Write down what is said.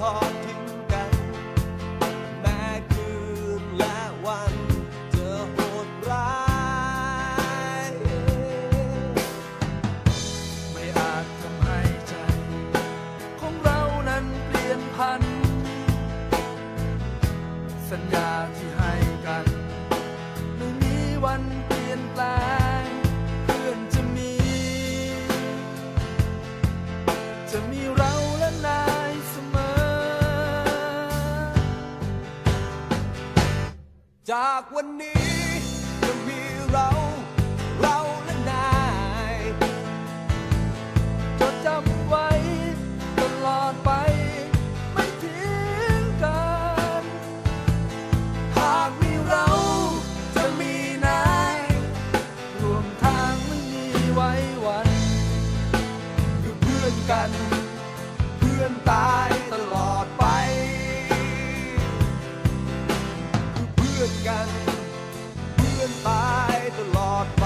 ทอดทิ้งกัน แม้คืนและวันเจอโหดร้าย ไม่อาจทำให้ใจ ของเรานั้นเปลี่ยนพัน สัญญา จากวันนี้จะมีเรา เราและนายจดจำไว้ตลอดไป ไม่ทิ้งกัน หาก เพื่อ